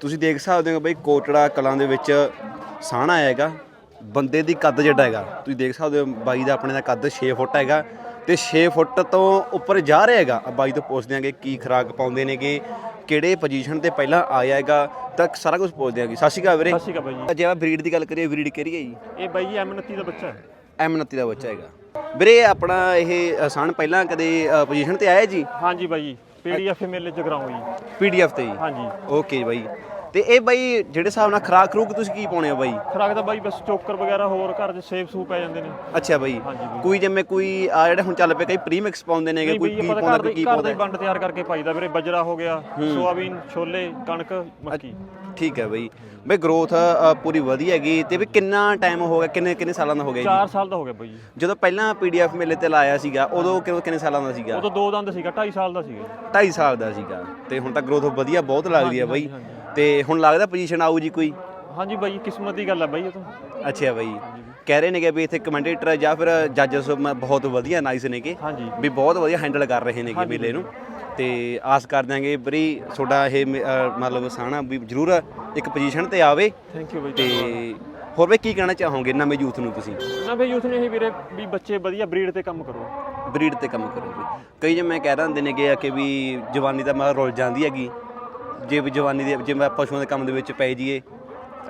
ਤੁਸੀਂ ਦੇਖ ਸਕਦੇ ਹੋ ਬਈ ਕੋਟੜਾ ਕਲਾਂ ਦੇ ਵਿੱਚ ਸਾਹਣਾ ਹੈਗਾ ਬੰਦੇ ਦੀ ਕੱਦ ਜਿਹੜਾ ਹੈਗਾ। ਤੁਸੀਂ ਦੇਖ ਸਕਦੇ ਹੋ ਬਾਈ ਦਾ ਆਪਣੇ ਦਾ ਕੱਦ 6 ਫੁੱਟ ਹੈਗਾ ਤੇ 6 ਫੁੱਟ ਤੋਂ ਉੱਪਰ ਜਾ ਰਿਹਾ ਹੈਗਾ। ਆ ਬਾਈ ਤੋਂ ਪੁੱਛਦੇ ਆਂਗੇ ਕੀ ਖੁਰਾਕ ਪਾਉਂਦੇ ਨੇਗੇ ਕਿਹੜੇ ਪੋਜੀਸ਼ਨ ਤੇ ਪਹਿਲਾਂ ਆਇਆ ਹੈਗਾ ਤਾਂ ਸਾਰਾ ਕੁਝ ਪੁੱਛਦੇ ਆਂਗੇ। ਸਤਿ ਸ਼੍ਰੀ ਅਕਾਲ ਵੀਰੇ। ਸਤਿ ਸ਼੍ਰੀ ਅਕਾਲ ਬਾਈ ਜੇ। ਆਪਾਂ ਬਰੀਡ ਦੀ ਗੱਲ ਕਰੀਏ ਬਰੀਡ ਕਿਹੜੀ ਹੈ ਜੀ? ਜੀ ਇਹ ਬਾਈ ਜੀ M29 ਦਾ ਬੱਚਾ ਹੈ। M29 ਦਾ ਬੱਚਾ ਹੈਗਾ। ਵੀਰੇ ਆਪਣਾ ਇਹ ਸਣ ਪਹਿਲਾਂ ਕਦੇ ਪੋਜੀਸ਼ਨ ਤੇ ਆਇਆ ਜੀ? ਹਾਂਜੀ ਬਾਈ ਜੀ। ਪੀਡੀਐਫ ਮੇਲੇ ਚ ਕਰਾਉਂ ਜੀ। ਪੀਡੀਐਫ ਤੇ ਜੀ? ਹਾਂਜੀ। Okay bye. ਤੇ ਇਹ ਬਾਈ ਜਿਹੜੇ ਹਿਸਾਬ ਨਾਲ ਖਰਾਕ ਖਰੂਕ ਤੁਸੀਂ ਕੀ ਪਾਉਣੇ ਆ ਬਾਈ? ਖਰਾਕ ਦਾ ਬਾਈ ਬਸ ਚੋਕਰ ਵਗੈਰਾ ਹੋਰ ਘਰ ਚ ਸੇਬ ਸੂਪ ਪੈ ਜਾਂਦੇ ਨੇ। ਅੱਛਾ ਬਾਈ। ਹਾਂਜੀ ਬਾਈ। ਕੋਈ ਜਿਵੇਂ ਕੋਈ ਆ ਜਿਹੜੇ ਹੁਣ ਚੱਲ ਪਏ ਕਈ ਪ੍ਰੀਮਿਕਸ ਪਾਉਂਦੇ ਨੇਗੇ ਕੋਈ ਕੀ ਤਾਂ ਪਾਉਂਦਾ ਕੋਈ ਕੀ ਘਰ ਦਾ ਪਾਉਂਦਾ ਹੀ ਵੰਡ ਤਿਆਰ ਕਰਕੇ ਪਾਈਦਾ ਵੀਰੇ ਬਜਰਾ ਹੋ ਗਿਆ ਸੋਆਬੀਨ ਛੋਲੇ ਕਣਕ ਮੱਕੀ। ਠੀਕ ਹੈ ਬਾਈ। ਬਈ ਗਰੋਥ ਪੂਰੀ ਵਧੀਆ ਹੈਗੀ ਤੇ ਵੀ ਕਿੰਨਾ ਟਾਈਮ ਹੋ ਗਿਆ ਕਿੰਨੇ ਕਿੰਨੇ ਸਾਲਾਂ ਦਾ ਹੋ ਗਿਆ 4 ਸਾਲ ਦਾ ਹੋ ਗਿਆ ਬਾਈ ਜੀ। ਜਦੋਂ ਪਹਿਲਾਂ ਪੀਡੀਐਫ ਮੇਲੇ ਤੇ ਲਾਇਆ ਸੀਗਾ ਉਦੋਂ ਕਿੰਨੇ ਕਿੰਨੇ ਸਾਲਾਂ ਦਾ ਸੀਗਾ? ਉਦੋਂ ਦੋ ਦੰਦ ਸੀਗਾ 2.5 ਸਾਲ ਦਾ ਸੀਗਾ। ਜੀ 2.5 ਸਾਲ ਦਾ ਸੀਗਾ ਤੇ ਹੁਣ ਤਾਂ ਗਰੋਥ ਵਧੀਆ ਬਹੁਤ ਲੱਗਦੀ ਹੈ ਬਾਈ। ਤੇ ਹੁਣ ਲੱਗਦਾ ਪੋਜੀਸ਼ਨ ਆਊ ਜੀ ਕੋਈ? ਹਾਂਜੀ ਬਾਈ ਕਿਸਮਤ ਦੀ ਗੱਲ ਹੈ ਬਾਈ ਇਹ ਤਾਂ। ਅੱਛਾ ਬਾਈ। ਕਹਿ ਰਹੇ ਨੇਗੇ ਵੀ ਇੱਥੇ ਕਮੈਂਟੇਟਰ ਜਾਂ ਫਿਰ ਜੱਜਸ ਬਹੁਤ ਵਧੀਆ ਨਾਈਸ ਨੇਗੇ ਹਾਂਜੀ। ਵੀ ਬਹੁਤ ਵਧੀਆ ਹੈਂਡਲ ਕਰ ਰਹੇ ਨੇਗੇ ਮੇਲੇ ਨੂੰ। ਤੇ ਆਸ ਕਰ ਦਿਆਂਗੇ ਬਰੀ ਤੁਹਾਡਾ ਇਹ ਮ- ਅਹ ਮਤਲਬ ਸਾਣਾ ਵੀ ਜ਼ਰੂਰ ਇੱਕ ਪੋਜੀਸ਼ਨ ਤੇ ਆਵੇ। ਥੈਂਕ ਯੂ ਬਾਈ ਤੇ ਹੋਰ ਵੀ ਕੀ ਕਹਿਣਾ ਚਾਹੋਗੇ ਨਵੇਂ ਯੂਥ ਨੂੰ ਤੁਸੀਂ? ਨਾ ਬਈ ਯੂਥ ਨੇ ਇਹ ਵੀਰੇ ਵੀ ਬੱਚੇ ਵਧੀਆ ਬਰੀਡ ਤੇ ਕੰਮ ਕਰੋ। ਬਰੀਡ ਤੇ ਕੰਮ ਕਰੋ ਕਈ ਜਿਵੇਂ ਕਹਿ ਰਹੇ ਹੁੰਦੇ ਨੇਗੇ ਆ ਕਿ ਵੀ ਜਵਾਨੀ ਤਾਂ ਮੈਂ ਰੁੱਲ ਜਾਂਦੀ ਹੈਗੀ। ਜੇ ਜਵਾਨੀ ਦੇ ਜੇ ਮੈਂ ਪਸ਼ੂਆਂ ਦੇ ਕੰਮ ਦੇ ਵਿੱਚ ਪੈ ਜਾਈਏ।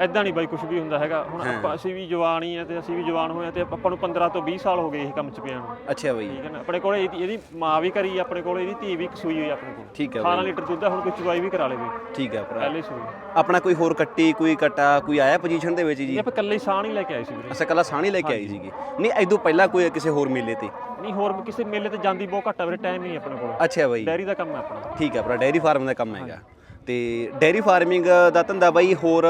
ਐਦਾਂ ਨਹੀਂ ਬਾਈ ਕੁਝ ਵੀ ਹੁੰਦਾ ਹੈਗਾ। ਹੁਣ ਆਪਾਂ ਅਸੀਂ ਵੀ ਜਵਾਨ ਹੀ ਆ ਤੇ ਅਸੀਂ ਵੀ ਜਵਾਨ ਹੋਏ ਆ ਤੇ ਆਪਾਂ ਨੂੰ 15 ਤੋਂ 20 ਸਾਲ ਹੋ ਗਏ ਇਹ ਕੰਮ 'ਚ ਪਿਆ ਨੂੰ। ਅੱਛਾ ਬਈ। ਠੀਕ ਹੈ ਨਾ? ਆਪਣੇ ਕੋਲ ਇਹਦੀ ਇਹਦੀ ਮਾਂ ਵੀ ਕਰੀ ਆਪਣੇ ਕੋਲ ਇਹਦੀ ਧੀ ਵੀ ਇੱਕ ਸੂਈ ਹੋਈ ਆਪਣੇ ਕੋਲ। ਠੀਕ ਹੈ 18 ਲੀਟਰ ਦੁੱਧ ਆ ਹੁਣ ਕੋਈ ਚੁਆਈ ਵੀ ਕਰਾ ਲੇਵੇ ਠੀਕ ਹੈ ਭਰਾ। ਪਹਿਲੇ ਸੂਈ। ਆਪਣਾ ਕੋਈ ਹੋਰ ਕੱਟੀ ਕੋਈ ਕਟਾ ਕੋਈ ਆਇਆ ਪੋਜੀਸ਼ਨ ਦੇ ਵਿੱਚ ਜੀ? ਆਪਾਂ ਇਕੱਲੇ ਹੀ ਸਾਹ ਨਹੀਂ ਲੈ ਕੇ ਆਏ ਸੀ ਵੀਰੇ। ਅਸਾਂ ਕੱਲਾ ਸਾਣੀ ਲੈ ਕੇ ਆਈ ਸੀਗੀ। ਨਹੀਂ ਐਦੋਂ ਪਹਿਲਾਂ ਕੋਈ ਕਿਸੇ ਹੋਰ ਮੇਲੇ ਤੇ? ਨਹੀਂ ਹੋਰ ਕਿਸੇ ਮੇਲੇ ਤੇ ਜਾਂਦੀ ਬਹੁਤ ਘੱਟ ਆ ਵੀਰੇ ਟਾਈਮ ਨਹੀਂ ਆਪਣੇ ਕੋਲ। ਅੱਛਾ ਬਾਈ। ਡੈਰੀ ਦਾ ਕੰਮ ਹੈ ਆਪਣਾ। ਠੀਕ ਹੈ ਭਰਾ ਡੇਅਰੀ ਫਾਰਮ ਦਾ ਕੰਮ ਹੈਗਾ। ਤੇ ਡੇਅਰੀ ਫਾਰਮਿੰਗ ਦਾ ਧੰਦਾ ਬਾਈ ਹੋਰ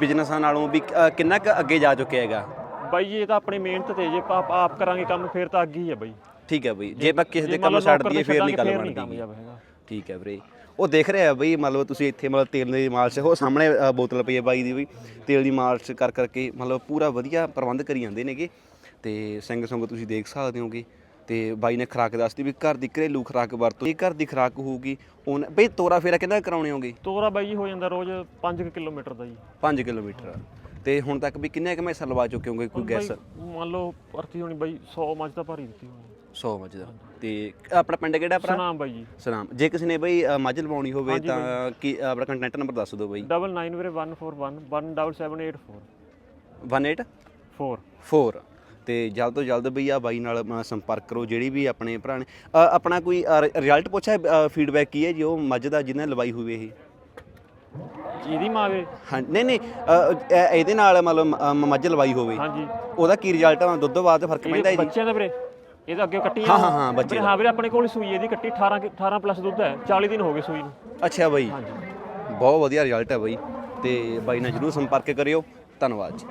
ਬਿਜ਼ਨਸਾਂ ਨਾਲੋਂ ਵੀ ਅ, ਕਿੰਨਾ ਕੁ ਅੱਗੇ ਜਾ ਚੁੱਕਿਆ ਹੈਗਾ? ਬਾਈ ਜੀ ਇਹ ਤਾਂ ਆਪਣੀ ਮਿਹਨਤ ਤੇ ਜੇ ਆਪਾਂ ਆਪ- ਕਰਾਂਗੇ ਕੰਮ ਫੇਰ ਤਾਂ ਅੱਗੇ ਹੀ ਹੈ ਬਾਈ। ਠੀਕ ਹੈ ਬਈ ਜੇ ਆਪਾਂ ਕਿਸੇ ਦੇ ਜੇ ਕੰਮ ਲਓ ਛੱਡ ਨੌਕਰ ਦਈਏ ਫੇਰ ਨਹੀਂ ਗੱਲ ਛੱਡਾਂਗੇ, ਬਣਦੀ। ਕਾਮਯਾਬ ਹੈਗਾ। ਠੀਕ ਹੈ ਵੀਰੇ ਉਹ ਦੇਖ ਰਿਹਾ ਬਈ ਮਤਲਬ ਤੁਸੀਂ ਇੱਥੇ ਮਤਲਬ ਤੇਲ ਦੀ ਮਾਲਸ਼ ਉਹ ਸਾਹਮਣੇ ਅ, ਬੋਤਲ ਪਈ ਹੈ ਬਾਈ ਦੀ ਵੀ ਤੇਲ ਦੀ ਮਾਲਸ਼ ਕਰ ਕਰਕੇ ਮਤਲਬ ਪੂਰਾ ਵਧੀਆ ਪ੍ਰਬੰਧ ਕਰੀ ਜਾਂਦੇ ਨੇਗੇ। ਤੇ ਸਿੰਘ ਸੰਗ ਤੁਸੀਂ ਦੇਖ ਸਕਦੇ ਹੋਗੇ ਤੇ ਬਾਈ ਨੇ ਖੁਰਾਕ ਦੱਸਦੀ ਵੀ ਘਰ ਦੀ ਘਰੇਲੂ ਖੁਰਾਕ ਵਰਤੋ ਇਹ ਘਰ ਦੀ ਖੁਰਾਕ ਹੋਊਗੀ ਉਹ ਬਈ ਤੋਰਾ ਫੇਰਾ ਕਿੰਨਾ ਕਰਾਉਣੇ ਹੋਗੇ? ਤੋਰਾ ਬਾਈ ਜੀ ਹੋ ਜਾਂਦਾ ਰੋਜ਼ 5 ਕਿਲੋਮੀਟਰ ਦਾ ਜੀ। 5 ਕਿਲੋਮੀਟਰ। ਤੇ ਹੁਣ ਤੱਕ ਵੀ ਕਿੰਨੇ ਕੁ ਮੈਸਾਂ ਲਵਾ ਚੁੱਕੇ ਹੋਗੇ ਕੋਈ ਗੈਸ ਮੰਨ ਲਓ ਭਰਤੀ ਹੋਣੀ ਬਾਈ 100 ਮੱਝ ਤਾਂ ਭਰੀ ਦਿੱਤੀ ਹੋਣੀ। 100 ਮੱਝ ਦਾ। ਤੇ ਆਪਣਾ ਪਿੰਡ ਕਿਹੜਾ ਭਰਾ ਸੁਨਾਮ ਬਾਈ ਜੀ। ਸਲਾਮ ਜੇ ਕਿਸੇ ਨੇ ਬਈ ਮੱਝ ਲਵਾਉਣੀ ਹੋਵੇ ਤਾਂ ਕੀ ਆਪਣਾ ਕੰਟੈਕਟ ਨੰਬਰ ਦੱਸ ਦਿਓ ਬਈ। 99 ਵੀਰੇ 141 17784 18 4 4 ਤੇ ਜਲਦ ਤੋਂ ਜਲਦ ਬਈ ਆ ਬਾਈ ਨਾਲ ਸੰਪਰਕ ਕਰੋ ਜਿਹੜੀ ਵੀ ਆਪਣੇ ਭਰਾ ਨੇ। ਅ, ਆਪਣਾ ਕੋਈ ਰਿਜ਼ਲਟ ਪੁੱਛਿਆ ਫੀਡਬੈਕ ਕੀ ਹੈ ਜੀ ਉਹ ਮੱਝ ਦਾ ਜਿਹਨੇ ਲਵਾਈ ਹੋਵੇ ਇਹ? ਇਹਦੀ ਮਾਂ ਵੇ। ਹਾਂ ਨਹੀਂ ਨਹੀਂ ਅ, ਇਹਦੇ ਨਾਲ ਮਤਲਬ ਅ, ਮੱਝ ਲਵਾਈ ਹੋਵੇ। ਹਾਂਜੀ। ਉਹਦਾ ਕੀ ਰਿਜ਼ਲਟ ਆ? ਦੁੱਧ ਬਾਅਦ ਫ਼ਰਕ ਪੈਂਦਾ ਹੈ ਇਹਦੇ? ਜੀ ਬੱਚਿਆਂ ਦਾ ਵੀਰੇ। ਇਹਦਾ ਅੱਗੇ ਕੱਟੀ ਹਾਂ, ਹਾਂ, ਹਾਂ, ਬੱਚੇ ਵੀਰੇ, ਹਾਂ ਵੀਰੇ ਆਪਣੇ ਕੋਲ ਸੂਈ ਇਹਦੀ ਕੱਟੀ 18 ਕਿ- 18 ਪਲੱਸ ਦੁੱਧ ਹੈ। 40 ਦਿਨ ਹੋ ਗਏ ਸੂਈ ਨੂੰ। ਅੱਛਾ ਬਾਈ। ਹਾਂਜੀ। ਬਹੁਤ ਵਧੀਆ ਰਿਜ਼ਲਟ ਹੈ ਬਾਈ। ਤੇ ਬਾਈ ਨਾਲ ਜਰੂਰ ਸੰਪਰਕ ਕਰਿਓ। ਧੰਨਵਾਦ ਜੀ।